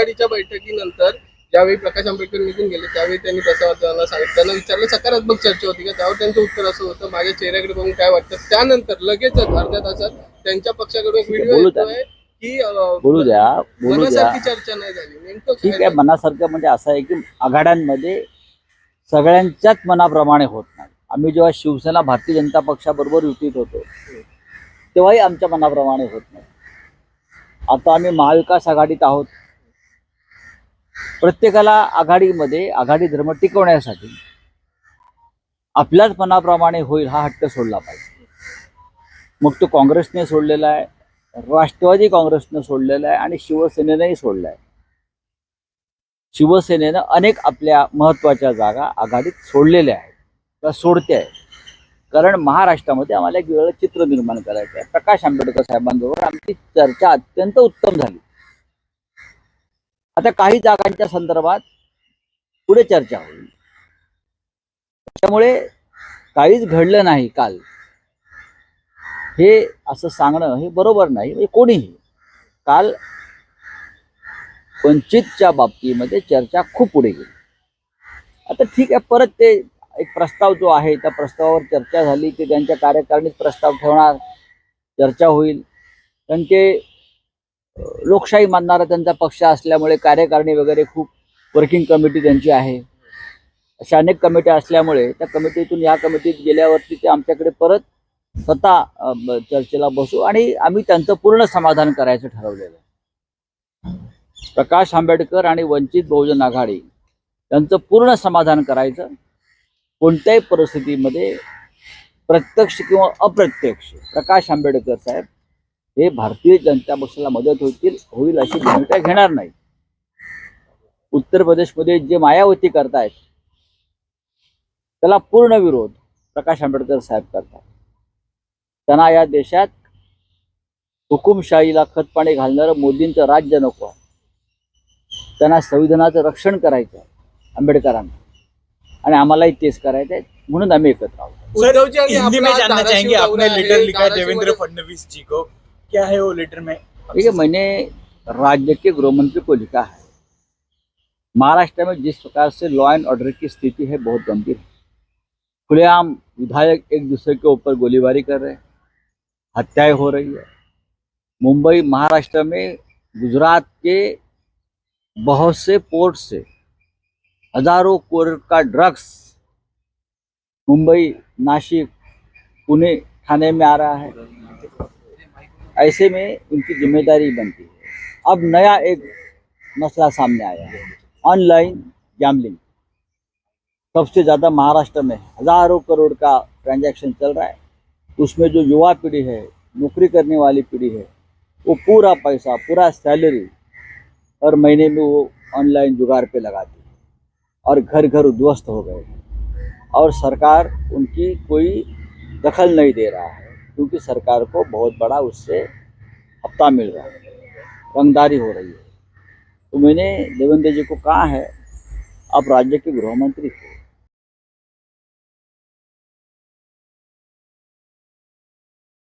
आघाडीच्या बैठकीनंतर ज्यावेळी प्रकाश आंबेडकर निघून गेले त्यावेळी त्यांनी प्रसावताना सांगितलं. त्यांना विचारलं सकारात्मक चर्चा होती का? त्यावर त्यांचं उत्तर असं होतं माझ्या चेहऱ्याकडे बघून काय वाटतं? त्यानंतर लगेचच अर्ध्या तासात त्यांच्या पक्षाकडून एक व्हिडिओ. येतोय की बोलू द्या बोलू द्या. मनासारखी चर्चा नाही झाली. नेमकं ठीक आहे मनासारखं म्हणजे असं आहे की आघाड्यांमध्ये सगळ्यांच्याच मनाप्रमाणे होत नाही. आम्ही जेव्हा शिवसेना भारतीय जनता पक्षाबरोबर युतीत होतो तेव्हाही आमच्या मनाप्रमाणे होत नाही. आता आम्ही महाविकास आघाडीत आहोत. प्रत्येकाला आघाडीमध्ये आघाडी धर्म टिकवण्यासाठी आपल्याच मनाप्रमाणे होईल हा हट्ट सोडला पाहिजे. मग तो काँग्रेसने सोडलेला आहे राष्ट्रवादी काँग्रेसनं सोडलेला आहे आणि शिवसेनेनंही सोडला आहे शिवसेनेनं अनेक आपल्या महत्त्वाच्या जागा आघाडीत सोडलेल्या आहेत किंवा सोडते आहे कारण महाराष्ट्रामध्ये आम्हाला एक वेगळं चित्र निर्माण करायचं आहे. प्रकाश आंबेडकर साहेबांबरोबर आमची चर्चा अत्यंत उत्तम झाली. आता काही जागांच्या संदर्भात पुढे चर्चा होईल. त्यामुळे काहीच घडलं नाही काल. हे असं सांगणं हे बरोबर नाही म्हणजे कोणीही. काल वंचितच्या बाबतीमध्ये चर्चा खूप पुढे गेली. आता ठीक आहे परत ते एक प्रस्ताव जो आहे त्या प्रस्तावावर चर्चा झाली की त्यांच्या कार्यकारिणीत प्रस्ताव ठेवणार चर्चा होईल. कारण ते लोकशाही मानणारा त्यांचा पक्ष असल्यामुळे कार्यकारिणी वगैरे खूप वर्किंग कमिटी त्यांची आहे. अशा अनेक कमिट्या असल्यामुळे त्या कमिटीतून या कमिटीत गेल्यावरती ते आमच्याकडे परत स्वतः चर्चेला बसू आणि आम्ही त्यांचं पूर्ण समाधान करायचं ठरवलेलं आहे. प्रकाश आंबेडकर आणि वंचित बहुजन आघाडी त्यांचं पूर्ण समाधान करायचं. कोणत्याही परिस्थितीमध्ये प्रत्यक्ष किंवा अप्रत्यक्ष प्रकाश आंबेडकर साहेब हे भारतीय जनता पक्षाला मदत होतील होईल अशी भूमिका घेणार नाही. उत्तर प्रदेशमध्ये जे मायावती करतायत त्याला पूर्ण विरोध प्रकाश आंबेडकर साहेब करतात. त्यांना या देशात हुकुमशाहीला खतपाणी घालणारं मोदींचं राज्य नको आहे. त्यांना संविधानाचं रक्षण करायचं आहे आंबेडकरांना. आणि आमलाही तेच करायचं आहे म्हणून आम्ही एकत्र आहोत. हिंदी में जानना चाहेंगे आपने लेटर लिखा देवेंद्र फडणवीस जी को। क्या है वो लेटर में? देखिए, मैंने राज्य के गृह मंत्री को लिखा है। महाराष्ट्र में जिस प्रकार से लॉ एंड ऑर्डर की स्थिति है, बहुत गंभीर है। खुलेआम विधायक एक दूसरे के ऊपर गोलीबारी कर रहे हैं, हत्याएँ हो रही है। मुंबई, महाराष्ट्र में गुजरात के बहुत से पोर्ट से हज़ारों करोड़ का ड्रग्स मुंबई, नासिक, पुणे थाने में आ रहा है। ऐसे में उनकी ज़िम्मेदारी बनती है। अब नया एक मसला सामने आया है। ऑनलाइन गैम्बलिंग सबसे ज़्यादा महाराष्ट्र में हज़ारों करोड़ का ट्रांजैक्शन चल रहा है। उसमें जो युवा पीढ़ी है, नौकरी करने वाली पीढ़ी है, वो पूरा पैसा, पूरा सैलरी हर महीने में वो ऑनलाइन जुगाड़ पे लगाती है और घर घर उद्ध्वस्त हो गए और सरकार उनकी कोई दखल नहीं दे रहा है। क्योंकि सरकार को बहुत बड़ा उससे हफ़्ता मिल रहा है। रंगदारी हो रही है। तो मैंने देवेंद्र जी को कहा है, आप राज्य के गृह मंत्री हो